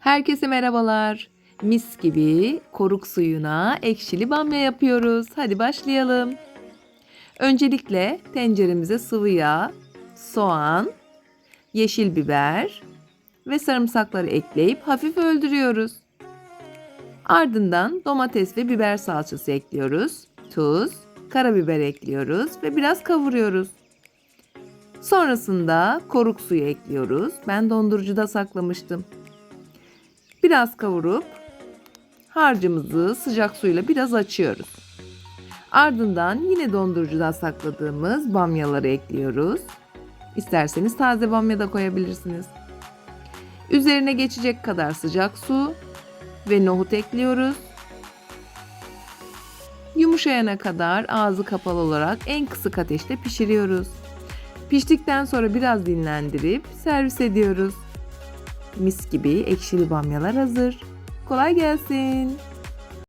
Herkese merhabalar. Mis gibi koruk suyuna ekşili bamya yapıyoruz. Hadi başlayalım. Öncelikle tenceremize sıvı yağ, soğan, yeşil biber ve sarımsakları ekleyip hafif öldürüyoruz. Ardından domates ve biber salçası ekliyoruz. Tuz, karabiber ekliyoruz ve biraz kavuruyoruz. Sonrasında koruk suyu ekliyoruz. Ben dondurucuda saklamıştım. Biraz kavurup harcımızı sıcak suyla biraz açıyoruz. Ardından yine dondurucuda sakladığımız bamyaları ekliyoruz. İsterseniz taze bamya da koyabilirsiniz. Üzerine geçecek kadar sıcak su ve nohut ekliyoruz. Yumuşayana kadar ağzı kapalı olarak en kısık ateşte pişiriyoruz. Piştikten sonra biraz dinlendirip servis ediyoruz. Mis gibi ekşili bamyalar hazır. Kolay gelsin.